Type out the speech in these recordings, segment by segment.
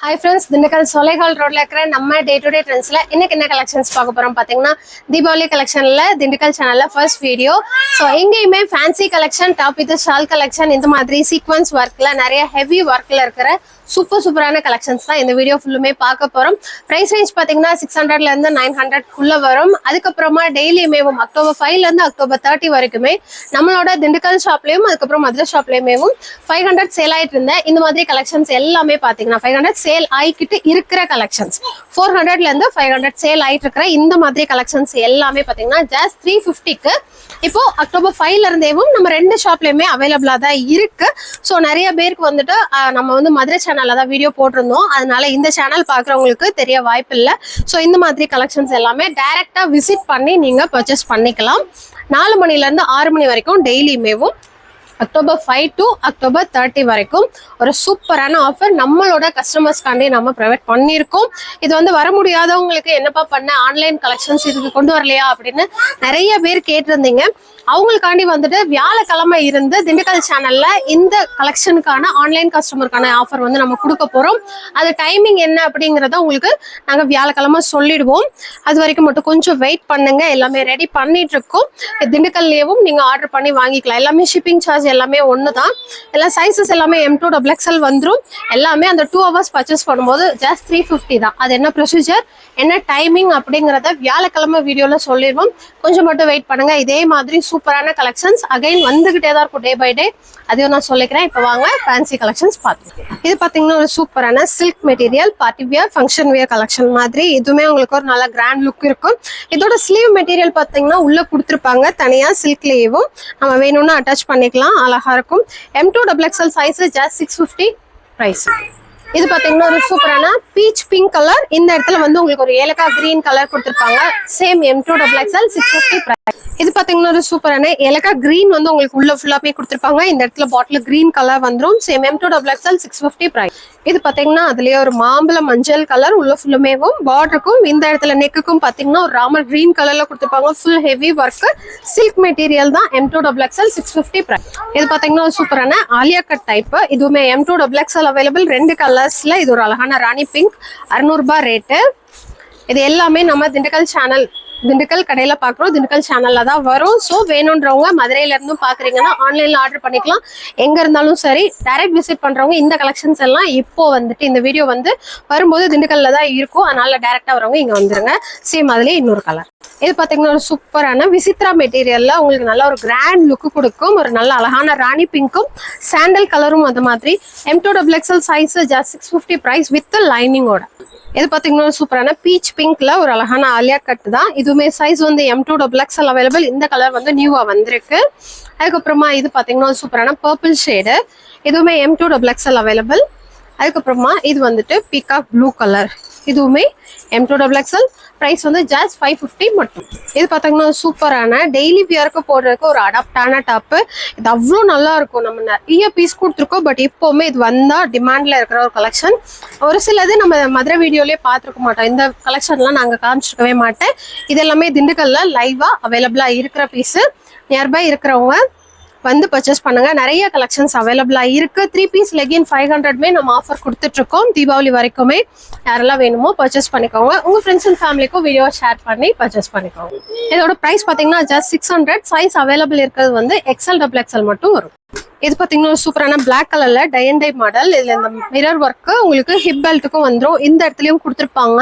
Hi friends Dindigul சொலைகால் ரோட்ல இருக்கிற நம்ம டே டு டே ட்ரெண்ட்ஸ்ல இன்னைக்கு என்ன கலெக்ஷன்ஸ் பார்க்க போறோம் பாத்தீங்கன்னா தீபாவளி கலெக்ஷன்ல திண்டுக்கல் சேனல்ல ஃபர்ஸ்ட் வீடியோ ஸோ எங்கேயுமே fancy collection top with shawl collection இந்த மாதிரி சீக்வன்ஸ் ஒர்க்ல நிறைய ஹெவி ஒர்க்ல இருக்கிற சூப்பர் சூப்பரான கலெக்ஷன்ஸ் தான் இந்த வீடியோ ஃபுல்லுமே பார்க்க போகிறோம் ப்ரைஸ் ரேஞ்ச் பாத்தீங்கன்னா சிக்ஸ் ஹண்ட்ரட்ல இருந்து நைன் ஹண்ட்ரட் குள்ள வரும். அதுக்கப்புறமா டெய்லியுமே அக்டோபர் ஃபைவ்ல இருந்து அக்டோபர் தேர்ட்டி வரைக்குமே நம்மளோட திண்டுக்கல் ஷாப்லயும் அதுக்கப்புறம் மதுரை ஷாப்லயுமே ஃபைவ் ஹண்ட்ரட் சேல் ஆயிட்டு இருந்தேன் இந்த மாதிரி கலெக்ஷன்ஸ் எல்லாமே பாத்தீங்கன்னா ஃபைவ் ஹண்ட்ரட் சேல் ஆகிக்கிட்டு இருக்கிற கலெக்ஷன்ஸ் ஃபோர் ஹண்ட்ரட்ல இருந்து ஃபைவ் ஹண்ட்ரட் சேல் ஆயிட்டு இருக்கிற இந்த மாதிரி கலெக்ஷன்ஸ் எல்லாமே பாத்தீங்கன்னா ஜஸ்ட் த்ரீ ஃபிஃப்டிக்கு இப்போ அக்டோபர் ஃபைவ்ல இருந்தேவும் நம்ம ரெண்டு ஷாப்லயுமே அவைலபிளா தான் இருக்கு. ஸோ நிறைய பேருக்கு வந்துட்டு நம்ம வந்து மதுரை சேனல்ல தான் வீடியோ போட்டிருந்தோம். அதனால இந்த சேனல் பாக்குறவங்களுக்கு தெரிய வாய்ப்பு இல்லை ஸோ இந்த மாதிரி கலெக்ஷன்ஸ் எல்லாமே டைரக்டா விசிட் பண்ணி நீங்க பர்ச்சேஸ் பண்ணிக்கலாம். நாலு மணில இருந்து ஆறு மணி வரைக்கும் டெய்லியுமேவும் October five to October thirty வரைக்கும் ஒரு சூப்பரான ஆஃபர் நம்மளோட கஸ்டமர்ஸ்க்காண்டி நம்ம ப்ரொவைட் பண்ணியிருக்கோம். இது வந்து வர முடியாதவங்களுக்கு என்னப்பா பண்ண? ஆன்லைன் கலெக்ஷன்ஸ் இதுக்கு கொண்டு வரலையா? அப்படின்னு நிறைய பேர் கேட்டிருந்தீங்க. அவங்களுக்காண்டி வந்துட்டு வியாழக்கிழமை இருந்து திண்டுக்கல் சேனல்ல இந்த கலெக்ஷனுக்கான ஆன்லைன் கஸ்டமருக்கான ஆஃபர் வந்து நம்ம கொடுக்க போறோம். அது டைமிங் என்ன அப்படிங்கிறத உங்களுக்கு நாங்க வியாழக்கிழமை சொல்லிடுவோம். அது வரைக்கும் மட்டும் கொஞ்சம் வெயிட் பண்ணுங்க. எல்லாமே ரெடி பண்ணிட்டு இருக்கோம் திண்டுக்கல்லையவும் நீங்க ஆர்டர் பண்ணி வாங்கிக்கலாம். எல்லாமே ஷிப்பிங் சார்ஜ் எல்லாமே ஒன்று தான் எல்லா சைஸஸ் எல்லாமே எம் டூ டபுள் எக்ஸ்எல் வந்துடும் எல்லாமே அந்த டூ ஹவர்ஸ் பர்ச்சேஸ் பண்ணும்போது ஜஸ்ட் த்ரீ ஃபிஃப்டி தான். அது என்ன ப்ரொசீஜர் என்ன டைமிங் அப்படிங்கிறத வியாழக்கிழமை வீடியோவில் சொல்லிடுவோம். கொஞ்சம் மட்டும் வெயிட் பண்ணுங்க. இதே மாதிரி சூப்பரான கலெக்ஷன்ஸ் அகைன் வந்துகிட்டே தான் இருக்கும் டே பை டே அதையும் நான் சொல்லிக்கிறேன். இப்போ வாங்க ஃபேன்சி கலெக்ஷன்ஸ் பார்த்துக்கலாம் இது பார்த்தீங்கன்னா ஒரு சூப்பரான silk material party wear function wear collection மாதிரி. இதுவுமே உங்களுக்கு ஒரு நல்ல கிராண்ட் லுக் இருக்கும். இதோட ஸ்லீவ் மெட்டீரியல் பார்த்தீங்கன்னா உள்ள கொடுத்துருப்பாங்க. தனியாக சில்க்லேயும் நம்ம வேணும்னா அட்டாச் பண்ணிக்கலாம். அழகாக இருக்கும். M to double XL size just six fifty price இது பாத்தீங்கன்னா ஒரு சூப்பரான பீச் பிங்க் கலர் இந்த இடத்துல வந்து உங்களுக்கு ஒரு ஏலக்காய் கிரீன் கலர் கொடுத்துருப்பாங்க. Same M to double XL six fifty இது பாத்தீங்கன்னா ஒரு சூப்பரான ஏலக்காய் கிரீன் வந்து உங்களுக்கு உள்ள ஃபுல்லாமே கொடுத்துருப்பாங்க. இந்த இடத்துல பாட்டில் கிரீன் கலர் வந்துரும். Same M to double XL six fifty price இது பாத்தீங்கன்னா அதுலயே ஒரு மாம்பழ மஞ்சள் கலர் உள்ள ஃபுல்லுமேவும் பார்டருக்கும் இந்த இடத்துல நெக்குக்கும் பாத்தீங்கன்னா ஒரு ராமர் கிரீன் கலர்ல கொடுத்துருப்பாங்க. Full heavy work silk material தான் M to double XL six fifty price இது பாத்தீங்கன்னா ஒரு சூப்பரான ஆலியா கட் டைப் இதுவுமே M to double XL available ரெண்டு கலர் கலர்ஸில் இது ஒரு அழகான ராணி பிங்க் அறுநூறுபா ரேட்டு இது எல்லாமே நம்ம திண்டுக்கல் சேனல் திண்டுக்கல் கடையில் பார்க்குறோம் திண்டுக்கல் சேனலில் தான் வரும். ஸோ வேணுன்றவங்க மதுரையிலேருந்தும் பார்க்குறீங்கன்னா ஆன்லைனில் ஆர்டர் பண்ணிக்கலாம். எங்கே இருந்தாலும் சரி டைரக்ட் விசிட் பண்ணுறவங்க இந்த கலெக்ஷன்ஸ் எல்லாம் இப்போது வந்துட்டு இந்த வீடியோ வந்து வரும்போது திண்டுக்கல்ல தான் இருக்கும். அதனால் டேரெக்டாக வரவங்க இங்கே வந்துடுங்க சேம் அதுலயே இன்னொரு கலர் இது பாத்தீங்கன்னா ஒரு சூப்பரான விசித்ரா மெட்டீரியல்ல உங்களுக்கு நல்ல ஒரு கிராண்ட் லுக் கொடுக்கும். ஒரு நல்ல அழகான ராணி பிங்க்கும் சாண்டல் கலரும் அந்த மாதிரி. M to double XL size just six fifty price with லைனிங்கோட இது பாத்தீங்கன்னா ஒரு சூப்பரான பீச் பிங்க்ல ஒரு அழகான ஆலியா கட் தான். இதுவுமே சைஸ் வந்து M to double XL available இந்த கலர் வந்து நியூவா வந்திருக்கு. அதுக்கப்புறமா இது பாத்தீங்கன்னா ஒரு சூப்பரான பர்பிள் ஷேடு இதுவுமே M to double XL available அதுக்கப்புறமா இது வந்துட்டு பீகாக் ப்ளூ கலர் இதுவுமே M to double XL price வந்து ஜஸ்ட் ஃபைவ் ஃபிஃப்டி மட்டும். இது பார்த்தீங்கன்னா சூப்பரான டெய்லி வியருக்கு போடுறதுக்கு ஒரு அடாப்டான டாப்பு இது அவ்வளோ நல்லா இருக்கும் நம்ம நிறைய பீஸ் கொடுத்துருக்கோம். பட் இப்போவுமே இது வந்தால் டிமாண்டில் இருக்கிற ஒரு கலெக்ஷன் ஒரு சிலது நம்ம மதுரை வீடியோலேயே பார்த்துருக்க மாட்டோம். இந்த கலெக்ஷன்லாம் நாங்கள் காமிச்சிருக்கவே மாட்டேன். இது எல்லாமே திண்டுக்கல்ல லைவாக அவைலபிளாக இருக்கிற பீஸு நியர்பை இருக்கிறவங்க வந்து பர்ச்சேஸ் பண்ணுங்க. நிறைய கலெக்ஷன்ஸ் அவைலபிளாக இருக்குது த்ரீ பீஸ் லெகின் ஃபைவ் ஹண்ட்ரட்மே நம்ம ஆஃபர் கொடுத்துட்ருக்கோம் தீபாவளி வரைக்குமே. யாரெல்லாம் வேணுமோ பர்ச்சேஸ் பண்ணிக்கோங்க. உங்க ஃப்ரெண்ட்ஸ் அண்ட் ஃபேமிலிக்கும் வீடியோ ஷேர் பண்ணி பர்ச்சேஸ் பண்ணிக்கோங்க. இதோட ப்ரைஸ் பாத்தீங்கன்னா just six hundred size available இருக்கிறது வந்து எக்ஸல் டபுள் எக்ஸல் மட்டும் வரும். இது பாத்தீங்கன்னா ஒரு சூப்பரான பிளாக் கலர்ல டை அண்ட் டை மாடல் இதுல இந்த மிரர் ஒர்க்கு உங்களுக்கு ஹிப் பெல்ட்டுக்கும் வந்துடும் இந்த இடத்துலயும் கொடுத்துருப்பாங்க.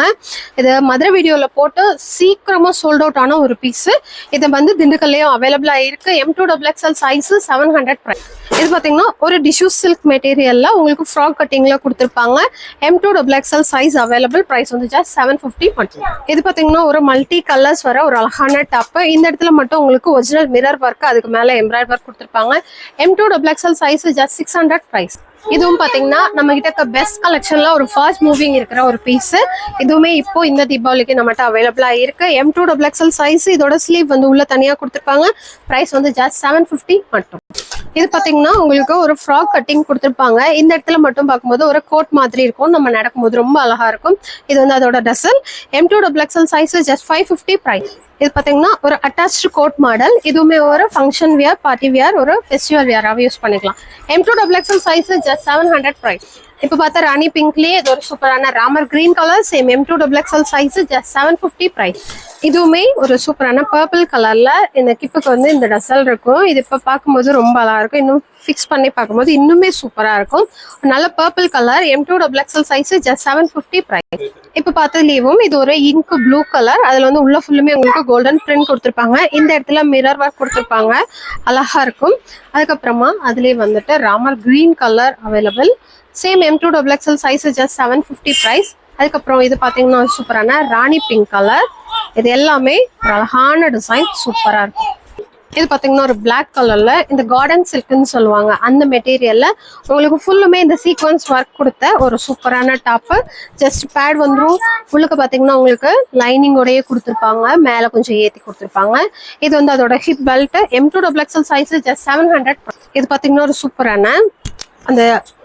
இது மதுரை வீடியோல போட்டு சீக்கிரமா சோல்ட் அவுட் ஆன ஒரு பீஸ் இது வந்து திண்டுக்கல்லையும் அவைலபிளா இருக்கு. M to double XL size seven hundred price இது பாத்தீங்கன்னா ஒரு டிஷ்யூ சில்க் மெட்டீரியலில் உங்களுக்கு ஃப்ராக் கட்டிங்கில் கொடுத்துருப்பாங்க. M to double XL size available price வந்து ஜஸ்ட் செவன் ஃபிஃப்டி மட்டும். இது பாத்தீங்கன்னா ஒரு மல்டி கலர்ஸ் வர ஒரு அழகான டப்பு இந்த இடத்துல மட்டும் உங்களுக்கு ஒரிஜினல் மிரர் ஒர்க் அதுக்கு மேலே எம்ப்ராய்டர் ஒர்க் கொடுத்துருப்பாங்க. M to double XL size just six hundred price இதுவும் பார்த்தீங்கன்னா நம்ம கிட்ட இருக்க பெஸ்ட் கலெக்ஷன்ல ஒரு ஃபாஸ்ட் மூவிங் இருக்கிற ஒரு பீஸ் இதுவுமே இப்போ இந்த தீபாவளிக்கு நம்மகிட்ட அவைலபிளா இருக்கு. M to double XL size இதோட ஸ்லீவ் வந்து உள்ள தனியா கொடுத்துருப்பாங்க. பிரைஸ் வந்து ஜஸ்ட் செவன் ஃபிஃப்டி மட்டும். இது பாத்தீங்கன்னா உங்களுக்கு ஒரு ஃப்ராக் கட்டிங் கொடுத்துருப்பாங்க. இந்த இடத்துல மட்டும் பார்க்கும்போது ஒரு கோட் மாதிரி இருக்கும். நம்ம நடக்கும்போது ரொம்ப அழகா இருக்கும். இது வந்து அதோட tassel M to double XL size just five fifty price இது பாத்தீங்கன்னா ஒரு அட்டாச்சு கோட் மாடல் இதுவுமே ஒரு ஃபங்க்ஷன் வியர் பார்ட்டி வியர் ஒரு ஃபெஸ்டிவல் வியராக யூஸ் பண்ணிக்கலாம். M to double XL size just seven hundred price இப்போ பார்த்தா ராணி பிங்க்லயே இது ஒரு சூப்பரான Ramar green colour same M to double XL size just seven fifty price இதுவுமே ஒரு சூப்பரான பர்பிள் கலர்ல இந்த கிப்புக்கு வந்து இந்த டசல் இருக்கும். இது இப்போ பார்க்கும்போது ரொம்ப அழகா இருக்கும் இன்னும் ஃபிக்ஸ் பண்ணி பார்க்கும்போது இன்னுமே சூப்பரா இருக்கும். நல்ல purple colour M to double XL size just seven fifty price இப்போ பார்த்ததுலேயும் இது ஒரு இங்க் ப்ளூ கலர் அதுல வந்து உள்ள ஃபுல்லுமே உங்களுக்கு கோல்டன் பிரிண்ட் கொடுத்துருப்பாங்க. இந்த இடத்துல மிரர் ஒர்க் கொடுத்துருப்பாங்க. அழகா இருக்கும். அதுக்கப்புறமா அதுலேயே வந்துட்டு Ramar green colour available same M to double XL size just seven fifty price அதுக்கப்புறம் இது பார்த்தீங்கன்னா சூப்பரான ராணி பிங்க் கலர் இது எல்லாமே ஒரு அழகான டிசைன் சூப்பராக இருக்கும். இது பார்த்தீங்கன்னா ஒரு பிளாக் கலர்ல இந்த கார்டன் சில்க்னு சொல்லுவாங்க. அந்த மெட்டீரியல்ல உங்களுக்கு ஃபுல்லுமே இந்த சீக்வன்ஸ் ஒர்க் கொடுத்த ஒரு சூப்பரான டாப்பு ஜஸ்ட் பேட் வந்துடும் உள்ளுக்கு பார்த்தீங்கன்னா உங்களுக்கு லைனிங்கோடயே கொடுத்துருப்பாங்க. மேலே கொஞ்சம் ஏற்றி கொடுத்துருப்பாங்க. இது வந்து அதோட hip belt M to double XL size just seven hundred இது பார்த்தீங்கன்னா ஒரு சூப்பரான அந்த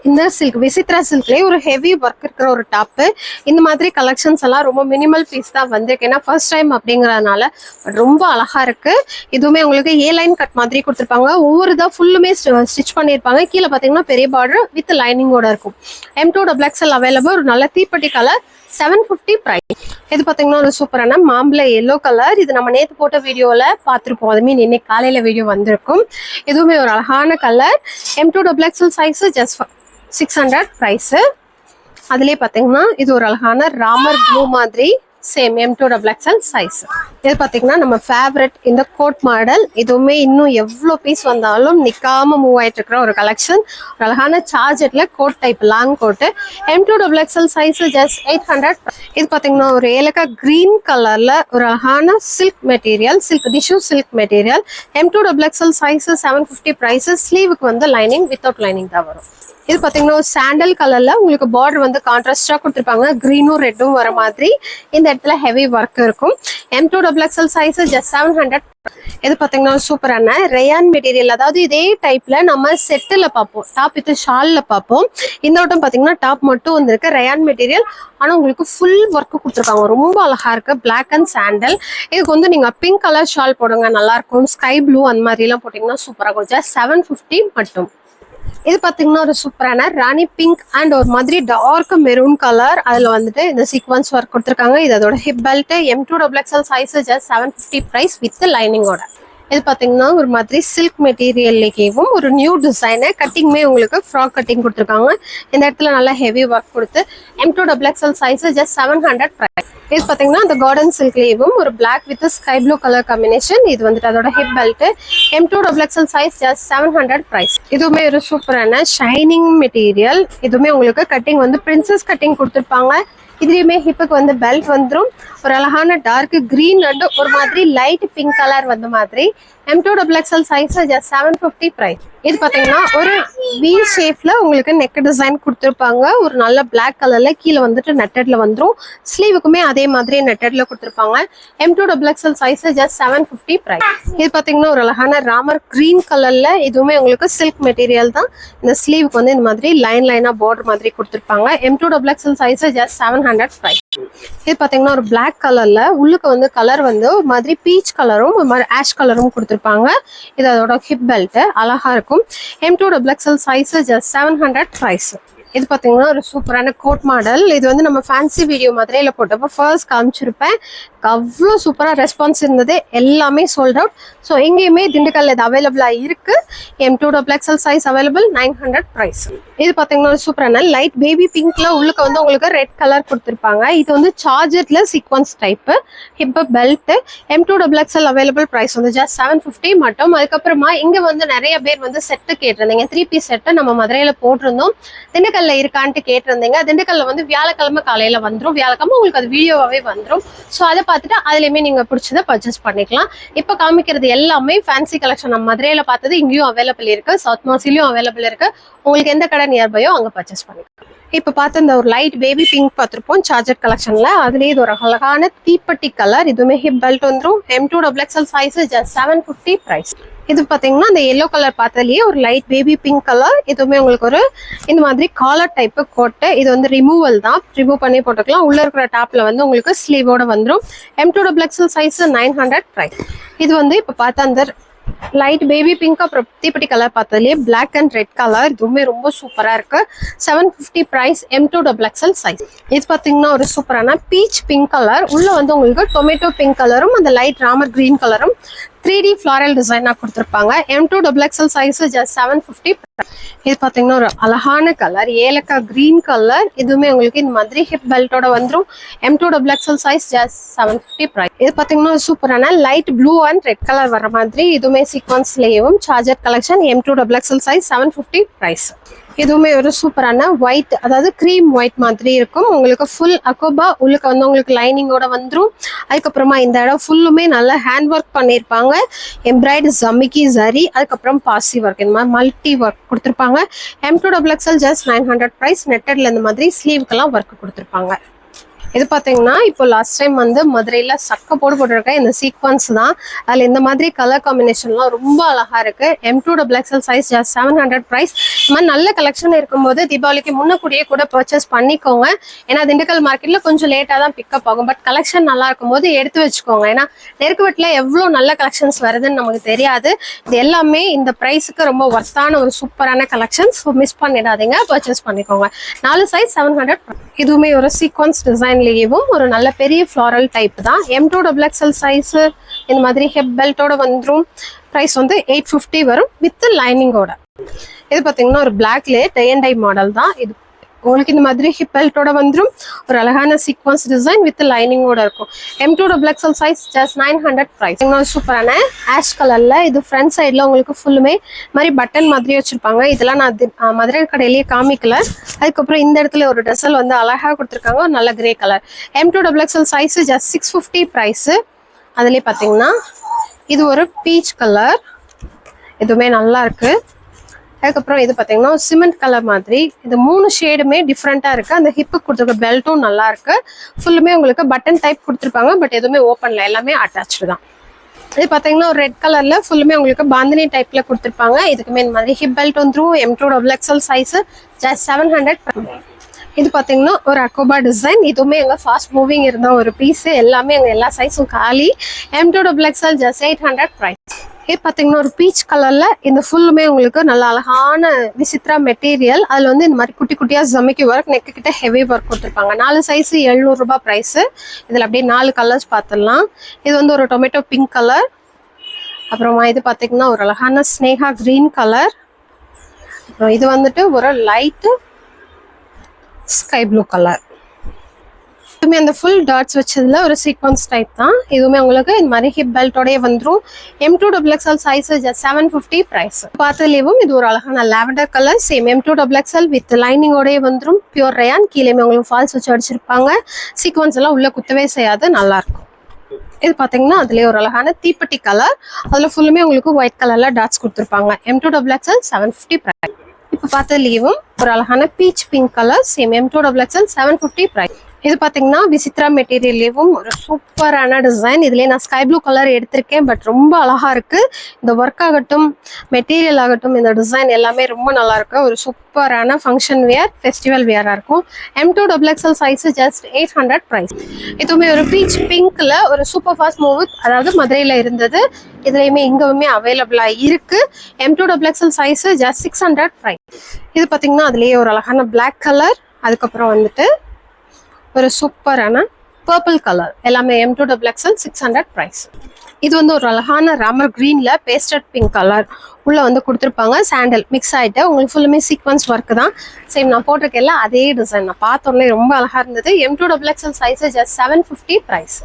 இந்த சில்க் விசித்ரா சில்க்லேயே ஒரு ஹெவி ஒர்க் இருக்கிற ஒரு டாப்பு இந்த மாதிரி கலெக்ஷன்ஸ் எல்லாம் ரொம்ப மினிமல் பீஸ் தான் வந்திருக்கு. ஏன்னா ஃபர்ஸ்ட் டைம் அப்படிங்கறதுனால ரொம்ப அழகா இருக்கு. இதுவுமே உங்களுக்கு ஏ லைன் கட் மாதிரி கொடுத்துருப்பாங்க. ஒவ்வொரு இதாக ஃபுல்லுமே ஸ்டிச் பண்ணியிருப்பாங்க. கீழே பார்த்தீங்கன்னா பெரிய பார்டர் வித் லைனிங்கோட இருக்கும். M to double XL available ஒரு நல்ல தீப்பெட்டி கலர் செவன் ஃபிஃப்டி ப்ரைஸ் இது பார்த்தீங்கன்னா ஒரு சூப்பரான மாம்பழ எல்லோ கலர் இது நம்ம நேற்று போட்ட வீடியோவில் பார்த்துருப்போம் அது மீன் இன்னைக்கு காலையில் வீடியோ வந்திருக்கும். இதுவுமே ஒரு அழகான colour M to double XL size just six hundred price அதுலேயே பார்த்தீங்கன்னா இது ஒரு அழகான ராமர் ப்ளூ மாதிரி same M to double XL size இது பார்த்தீங்கன்னா நம்ம ஃபேவரட் இந்த கோட் மாடல் இதுவுமே இன்னும் எவ்வளோ பீஸ் வந்தாலும் நிற்காம மூவ் ஆகிட்டு இருக்கிற ஒரு கலெக்ஷன் ஒரு அழகான சார்ஜெட்டில் coat type long coat M to double XL size just eight hundred இது பார்த்தீங்கன்னா ஒரு ஏலக்காய் கிரீன் கலரில் ஒரு அழகான silk material silk tissue silk material M to double XL size seven fifty price ஸ்லீவுக்கு வந்து லைனிங் வித்தவுட் லைனிங் தான் வரும். இது பாத்தீங்கன்னா ஒரு சாண்டல் கலர்ல உங்களுக்கு பார்டர் வந்து கான்ட்ராஸ்டா கொடுத்துருப்பாங்க. கிரீனும் ரெட்டும் வர மாதிரி இந்த இடத்துல ஹெவி ஒர்க் இருக்கும். M to double XL size just seven hundred இது பாத்தீங்கன்னா சூப்பரான ரேயான் மெட்டீரியல் அதாவது இதே டைப்ல நம்ம செட்டில் பார்ப்போம். டாப் வித் ஷால்ல பார்ப்போம். இந்த வட்டம் பாத்தீங்கன்னா டாப் மட்டும் வந்திருக்கு ரேயான் மெட்டீரியல் ஆனா உங்களுக்கு ஃபுல் ஒர்க் கொடுத்துருக்காங்க. ரொம்ப அழகா இருக்கு. பிளாக் அண்ட் சாண்டல் இதுக்கு வந்து நீங்க பிங்க் கலர் ஷால் போடுங்க. நல்லா இருக்கும். ஸ்கை ப்ளூ அந்த மாதிரிலாம் போட்டிங்கன்னா சூப்பராக இருக்கும். ஜஸ்ட் செவன் ஃபிஃப்டி மட்டும். இது பாத்தீங்கன்னா ஒரு சூப்பரான ராணி பிங்க் அண்ட் ஒரு மாதிரி டார்க் மெரூன் கலர் அதுல வந்துட்டு இந்த சீக்வன்ஸ் ஒர்க் கொடுத்துருக்காங்க. இது அதோட hip belt M to double XL size just seven fifty price with லைனிங்கோட இது பாத்தீங்கன்னா ஒரு மாதிரி சில்க் மெட்டீரியல்லேயும் ஒரு நியூ டிசைனு கட்டிங்குமே உங்களுக்கு ஃப்ராக் கட்டிங் கொடுத்துருக்காங்க. இந்த இடத்துல நல்லா ஹெவி ஒர்க் கொடுத்து M to double XL size just seven hundred price இது பாத்தீங்கன்னா அந்த கார்டன் சில்க்லேயும் ஒரு black with sky blue colour combination இது வந்துட்டு அதோட hip belt M to double XL size just seven hundred price இதுவுமே ஒரு சூப்பரான ஷைனிங் மெட்டீரியல் இதுவுமே உங்களுக்கு கட்டிங் வந்து பிரின்சஸ் கட்டிங் கொடுத்துருப்பாங்க. இதுலயுமே ஹிப்புக்கு வந்து பெல்ட் வந்துரும். ஒரு அழகான டார்க் கிரீன் அண்ட் ஒரு மாதிரி லைட் பிங்க் கலர் வந்த மாதிரி. எம் டூ டபுள் எக்ஸ்எல் சைஸ்ல ஜஸ்ட் செவன் ஃபிஃப்டி ப்ரைஸ் இது பாத்தீங்கன்னா ஒரு வி ஷேப்ல உங்களுக்கு நெக் டிசைன் கொடுத்துருப்பாங்க. ஒரு நல்ல பிளாக் கலர்ல கீழே வந்துட்டு நெட்டட்ல வந்துடும் ஸ்லீவுக்குமே அதே மாதிரி நெட்டட்ல கொடுத்துருப்பாங்க. எம் டூ டபுள் எக்ஸ்எல் சைஸ்ல ஜஸ்ட் செவன் ஃபிஃப்டி ப்ரைஸ் இது பாத்தீங்கன்னா ஒரு அழகான ராமர் கிரீன் கலர்ல இதுவுமே உங்களுக்கு சில்க் மெட்டீரியல் தான். இந்த ஸ்லீவுக்கு வந்து இந்த மாதிரி லைன் லைனா பார்டர் மாதிரி கொடுத்துருப்பாங்க. எம் டூ டபுள் எக்ஸ்எல் சைஸ்ல ஜஸ்ட் செவன் ஹண்ட்ரட் ப்ரைஸ் இது பாத்தீங்கன்னா ஒரு பிளாக் கலர்ல உள்ளுக்கு வந்து கலர் வந்து ஒரு மாதிரி பீச் கலரும் ஒரு மாதிரி ஆஷ் கலரும் கொடுத்துருப்பாங்க. இது அதோட ஹிப் பெல்ட் அழகா இருக்கும். M to double XL size just seven hundred price இது பாத்தீங்கன்னா ஒரு சூப்பரான கோட் மாடல் இது வந்து நம்ம ஃபேன்சி வீடியோ மதுரையில் போட்டப்போ ஃபர்ஸ்ட் காமிச்சிருப்பேன். அவ்வளோ சூப்பராக ரெஸ்பான்ஸ் இருந்தது. எல்லாமே சோல்ட் அவுட் ஸோ எங்கேயுமே திண்டுக்கல் இது அவைலபிளாக இருக்கு. M to double XL size available nine hundred price இது பார்த்தீங்கன்னா சூப்பரான லைட் பேபி பிங்க்ல உள்ளுக்கு வந்து உங்களுக்கு ரெட் கலர் கொடுத்துருப்பாங்க. இது வந்து சார்ஜர்ல sequence type hip belt M to double XL available price வந்து ஜஸ்ட் செவன் ஃபிஃப்டி மட்டும். அதுக்கப்புறமா இங்க வந்து நிறைய பேர் வந்து செட்டு கேட்டிருந்தீங்க. த்ரீ பீஸ் செட்டு நம்ம மதுரையில போட்டிருந்தோம். திண்டுக்கல்ல இருக்கான்ட்டு கேட்டிருந்தீங்க. திண்டுக்கல்ல வந்து வியாழக்கிழமை காலையில வந்துரும். வியாழக்கிழமை உங்களுக்கு அது வீடியோவாவே வந்துரும். ஸோ அதை பார்த்துட்டு அதுலயுமே நீங்க பிடிச்சதை பர்ச்சேஸ் பண்ணிக்கலாம். இப்போ காமிக்கிறது எல்லாமே ஃபேன்சி கலெக்ஷன் நம்ம மதுரையில பார்த்தது இங்கேயும் அவைலபிள் இருக்கு. சவுத் மாசிலையும் அவைலபிள் இருக்கு. உங்களுக்கு எந்த கடை நியர்பையோ அங்க பர்ச்சேஸ் பண்ணிக்கலாம். இப்போ பார்த்து இந்த ஒரு லைட் பேபி பிங்க் பார்த்துருப்போம் சார்ஜர் கலெக்ஷன்ல அதுலேயே இது ஒரு அழகான தீப்பெட்டி கலர் இதுவுமே ஹிப் பெல்ட் வந்துடும் M to double XL size just seven fifty price இது பார்த்தீங்கன்னா அந்த எல்லோ கலர் பார்த்ததுலேயே ஒரு லைட் பேபி பிங்க் கலர் இதுவுமே உங்களுக்கு ஒரு இந்த மாதிரி காலர் டைப்பு கோட்டு. இது வந்து ரிமூவல் தான். ரிமூவ் பண்ணி போட்டுக்கலாம். உள்ள இருக்கிற டாப்ல வந்து உங்களுக்கு ஸ்லீவோட வந்துடும் M to double XL size nine hundred price இது வந்து இப்போ பார்த்தா அந்த லைட் பேபி பிங்க் அப்புறம் தீப்பெட்டி கலர் பார்த்ததுலேயே பிளாக் அண்ட் ரெட் கலர் இதுவுமே ரொம்ப சூப்பராக இருக்கு. Seven fifty price M to double XL size இது பார்த்தீங்கன்னா ஒரு சூப்பரான பீச் பிங்க் கலர் உள்ள வந்து உங்களுக்கு டொமேட்டோ பிங்க் கலரும் அந்த லைட் ராமர் கிரீன் கலரும் த்ரீ டி ஃப்ளாரல் டிசைனாக கொடுத்துருப்பாங்க. M to double XL size just seven fifty இது பார்த்தீங்கன்னா ஒரு அழகான கலர் ஏலக்காய் கிரீன் கலர் இதுவுமே உங்களுக்கு இந்த மாதிரி ஹிப் பெல்ட்டோட வந்துடும் M to double XL size just seven fifty price இது பார்த்தீங்கன்னா ஒரு சூப்பரான light blue and red colour வர மாதிரி. இதுவுமே சீக்வன்ஸ்லேயும் charger collection M to double XL size seven fifty price இதுவுமே ஒரு சூப்பரான ஒயிட் அதாவது க்ரீம் ஒயிட் மாதிரி இருக்கும். உங்களுக்கு ஃபுல் அக்கோபா உள்ளுக்கு வந்து உங்களுக்கு லைனிங்கோட வந்துடும் அதுக்கப்புறமா இந்த இடம் ஃபுல்லுமே நல்லா ஹேண்ட் ஒர்க் பண்ணியிருப்பாங்க எம்ப்ராய்டு ஜமிக்கி சரி அதுக்கப்புறம் பாசி ஒர்க் இந்த மாதிரி மல்டி ஒர்க் கொடுத்துருப்பாங்க. M to double XL just nine hundred price நெட்டடில் இந்த மாதிரி ஸ்லீவுக்கெல்லாம் ஒர்க் கொடுத்துருப்பாங்க. இது பார்த்தீங்கன்னா இப்போ லாஸ்ட் டைம் வந்து மதுரையில் சக்க போடு போட்டிருக்கேன் இந்த சீக்வன்ஸ் தான். அதில் இந்த மாதிரி கலர் காம்பினேஷன்லாம் ரொம்ப அழகாக இருக்குது M to double XL size just seven hundred price இந்த மாதிரி நல்ல கலெக்ஷன் இருக்கும்போது தீபாவளிக்கு முன்னக்கூடியே கூட பர்ச்சேஸ் பண்ணிக்கோங்க. ஏன்னா திண்டுக்கல் மார்க்கெட்டில் கொஞ்சம் லேட்டாக தான் பிக்கப் ஆகும். பட் கலெக்ஷன் நல்லா இருக்கும்போது எடுத்து வச்சுக்கோங்க. ஏன்னா நெருக்கு வீட்டில் எவ்வளோ நல்ல கலெக்ஷன்ஸ் வருதுன்னு நமக்கு தெரியாது. இது எல்லாமே இந்த ப்ரைஸுக்கு ரொம்ப ஒர்த்தான ஒரு சூப்பரான கலெக்ஷன்ஸ் ஸோ மிஸ் பண்ணிடாதீங்க. பர்ச்சேஸ் பண்ணிக்கோங்க. நாலு சைஸ் செவன் ஹண்ட்ரட் இதுவுமே ஒரு சீக்வன்ஸ் டிசைன்லேயும் ஒரு நல்ல பெரிய ஃப்ளாரல் டைப் தான். M to double XL size இந்த மாதிரி ஹெப் பெல்ட்டோட வந்துடும் ப்ரைஸ் வந்து எயிட் ஃபிஃப்டி வரும் வித் லைனிங்கோட இது பார்த்தீங்கன்னா ஒரு பிளாக்லேயே டை அண்ட் டை மாடல் தான். இது உங்களுக்கு இந்த மாதிரி ஹிப் பெல்ட்டோட வந்துடும் ஒரு அழகான சீக்வன்ஸ் டிசைன் வித் லைனிங்கோட இருக்கும். M to double XL size just nine hundred price இன்னொரு சூப்பரான ஆஷ் கலர்ல இது ஃப்ரண்ட் சைடில் உங்களுக்கு ஃபுல்லுமே மாதிரி பட்டன் மாதிரி வச்சிருப்பாங்க. இதெல்லாம் நான் மதுரை கடையிலேயே காமிக்கல. அதுக்கப்புறம் இந்த இடத்துல ஒரு ட்ரெஸ்ஸல் வந்து அழகா கொடுத்துருக்காங்க. ஒரு நல்ல grey colour M to double XL size just six fifty price அதுலேயே பார்த்தீங்கன்னா இது ஒரு பீச் கலர் எதுவுமே நல்லா இருக்குது அதுக்கப்புறம் இது பார்த்தீங்கன்னா சிமெண்ட் கலர் மாதிரி. இது மூணு ஷேடுமே டிஃப்ரெண்ட்டாக இருக்குது அந்த ஹிப்புக்கு கொடுத்துருக்க பெல்ட்டும் நல்லா இருக்கு. ஃபுல்லுமே உங்களுக்கு பட்டன் டைப் கொடுத்துருப்பாங்க. பட் எதுவுமே ஓப்பனில் எல்லாமே அட்டாச்சு தான். இது பார்த்தீங்கன்னா ஒரு ரெட் கலரில் ஃபுல்லுமே உங்களுக்கு பாந்தினி டைப்பில் கொடுத்துருப்பாங்க. இதுக்குமே இந்த மாதிரி ஹிப் பெல்ட் வந்துடும் M to double size just seven hundred இது பார்த்தீங்கன்னா ஒரு அக்கோபா டிசைன் இதுவுமே எங்கள் ஃபாஸ்ட் மூவிங் இருந்தால் ஒரு பீஸு எல்லாமே எங்கள் எல்லா சைஸும் காலி. M to double just eight hundred price இது பார்த்தீங்கன்னா ஒரு பீச் கலரில் இந்த ஃபுல்லுமே உங்களுக்கு நல்ல அழகான விசித்ரா மெட்டீரியல் அதில் வந்து இந்த மாதிரி குட்டி குட்டியாக ஜமிக்கி ஒர்க் நெக்கு கிட்ட ஹெவி ஒர்க் கொடுத்துருப்பாங்க. நாலு சைஸு எழுநூறுபா ப்ரைஸு இதில் அப்படியே நாலு கலர்ஸ் பார்த்துடலாம் இது வந்து ஒரு டொமேட்டோ பிங்க் கலர் அப்புறமா இது பார்த்தீங்கன்னா ஒரு அழகான ஸ்னேகா க்ரீன் கலர் அப்புறம் இது வந்துட்டு ஒரு லைட்டு ஸ்கை ப்ளூ கலர் இதுவுமே அந்த ஃபுல் டாட்ஸ் வச்சதுல ஒரு சீக்வன்ஸ் டைப் தான். இதுவுமே உங்களுக்கு இந்த மாதிரி ஹிப் பெல்ட்டோடய வந்துடும் M to double XL size seven fifty price பார்த்ததுலேயும் இது ஒரு அழகான lavender colour same M to double XL with லைனிங்கோடய வந்துடும் பியூர் ரயான் கீழேயுமே உங்களுக்கு ஃபால்ஸ் வச்சு அடிச்சிருப்பாங்க. சீக்வன்ஸ் எல்லாம் உள்ள குத்தவே செய்யாது. நல்லா இருக்கும். இது பார்த்தீங்கன்னா அதுலேயே ஒரு அழகான தீப்பெட்டி கலர் அதில் ஃபுல்லுமே உங்களுக்கு ஒயிட் கலரில் டாட்ஸ் கொடுத்துருப்பாங்க. M to double XL seven fifty price இப்போ பார்த்த லீவும் ஒரு அழகான peach pink colour same M to double XL seven fifty price இது பார்த்தீங்கன்னா விசித்ரா மெட்டீரியல்லேயும் ஒரு சூப்பரான டிசைன் இதுலேயே நான் ஸ்கை ப்ளூ கலர் எடுத்திருக்கேன் பட் ரொம்ப அழகா இருக்கு. இந்த ஒர்க் ஆகட்டும் மெட்டீரியல் ஆகட்டும் இந்த டிசைன் எல்லாமே ரொம்ப நல்லாயிருக்கு ஒரு சூப்பரான ஃபங்க்ஷன் வியர் ஃபெஸ்டிவல் வியராக இருக்கும். M to double XL just eight hundred price இதுவுமே ஒரு பீச் பிங்க்ல ஒரு சூப்பர் ஃபாஸ்ட் மூவ் அதாவது மதுரையில் இருந்தது. இதுலையுமே இங்கவுமே அவைலபிளாக இருக்கு. M to double XL just six hundred price இது பார்த்தீங்கன்னா அதுலேயே ஒரு அழகான பிளாக் கலர் அதுக்கப்புறம் வந்துட்டு ஒரு சூப்பரான பர்பிள் கலர் எல்லாமே M to double XL six hundred price இது வந்து ஒரு அழகான ராமர் க்ரீனில் பேஸ்டட் பிங்க் கலர் உள்ளே வந்து கொடுத்துருப்பாங்க. சாண்டல் மிக்ஸ் ஆகிட்டு உங்களுக்கு ஃபுல்லுமே சீக்வன்ஸ் ஒர்க் தான். சேம் நான் போட்டிருக்கேன் அதே டிசைன் நான் பார்த்தோன்னே ரொம்ப அழகாக இருந்தது. M to double XL size just seven fifty price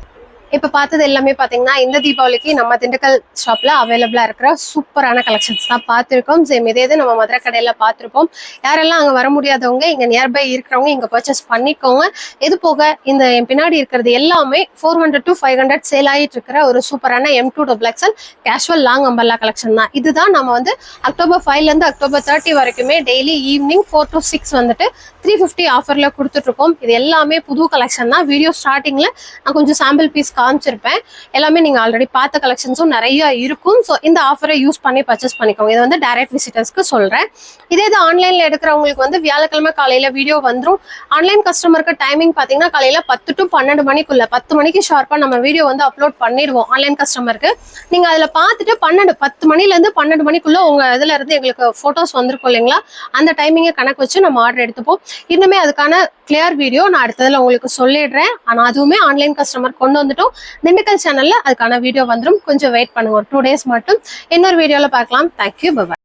இப்போ பார்த்தது எல்லாமே பார்த்தீங்கன்னா இந்த தீபாவளிக்கு நம்ம திண்டுக்கல் ஷாப்பில் அவைலபிளாக இருக்கிற சூப்பரான கலெக்ஷன்ஸ் தான் பார்த்துருக்கோம். சேம் இதே இது நம்ம மதுரை கடையில் பார்த்துருப்போம். யாரெல்லாம் அங்கே வர முடியாதவங்க இங்கே நியர்பை இருக்கிறவங்க இங்கே பர்ச்சேஸ் பண்ணிக்கோங்க. இது போக இந்த என் பின்னாடி இருக்கிறது எல்லாமே four hundred to five hundred sale ஆகிட்டு இருக்கிற ஒரு சூப்பரான M to double XL casual long umbrella collection தான். இதுதான் நம்ம வந்து அக்டோபர் ஃபைவ்லேருந்து அக்டோபர் தேர்ட்டி வரைக்குமே daily evening four to six வந்துட்டு த்ரீ ஃபிஃப்டி ஆஃபரில் கொடுத்துட்ருக்கோம் இது எல்லாமே புது கலெக்ஷன் தான். வீடியோ ஸ்டார்டிங்கில் நான் கொஞ்சம் சாம்பிள் பீஸ் காமிச்சிருப்பேன். எல்லாமே நீங்கள் ஆல்ரெடி பார்த்த கலெக்ஷன்ஸும் நிறைய இருக்கும். ஸோ இந்த ஆஃபரை யூஸ் பண்ணி பர்ச்சேஸ் பண்ணிக்கோங்க. இது வந்து டைரக்ட் விசிட்டர்ஸ்க்கு சொல்கிறேன் இதே இது ஆன்லைனில் எடுக்கிறவங்களுக்கு வந்து வியாழக்கிழமை காலையில் வீடியோ வந்துடும் ஆன்லைன் கஸ்டமருக்கு டைமிங் பார்த்தீங்கன்னா காலையில் பத்து டு பன்னெண்டு மணிக்குள்ளே பத்து மணிக்கு ஷார்ப்பாக நம்ம வீடியோ வந்து அப்லோட் பண்ணிடுவோம் ஆன்லைன் கஸ்டமருக்கு நீங்கள் அதில் பார்த்துட்டு பன்னெண்டு பத்து மணிலேருந்து பன்னெண்டு மணிக்குள்ளே உங்கள் இதில் இருந்து எங்களுக்கு ஃபோட்டோஸ் வந்திருக்கும் இல்லைங்களா? அந்த டைமிங்கை கணக்கு வச்சு நம்ம ஆர்டர் எடுத்துப்போம். இன்னுமே அதுக்கான கிளியர் வீடியோ நான் அடுத்ததில் உங்களுக்கு சொல்லிடுறேன். ஆனால் அதுவுமே ஆன்லைன் கஸ்டமர் கொண்டு வந்துட்டோம். திண்டுக்கல் சேனலில் அதுக்கான வீடியோ வந்துடும் கொஞ்சம் வெயிட் பண்ணுங்க. ஒரு டூ டேஸ் மட்டும். இன்னொரு வீடியோவில் பார்க்கலாம். Thank you bye bye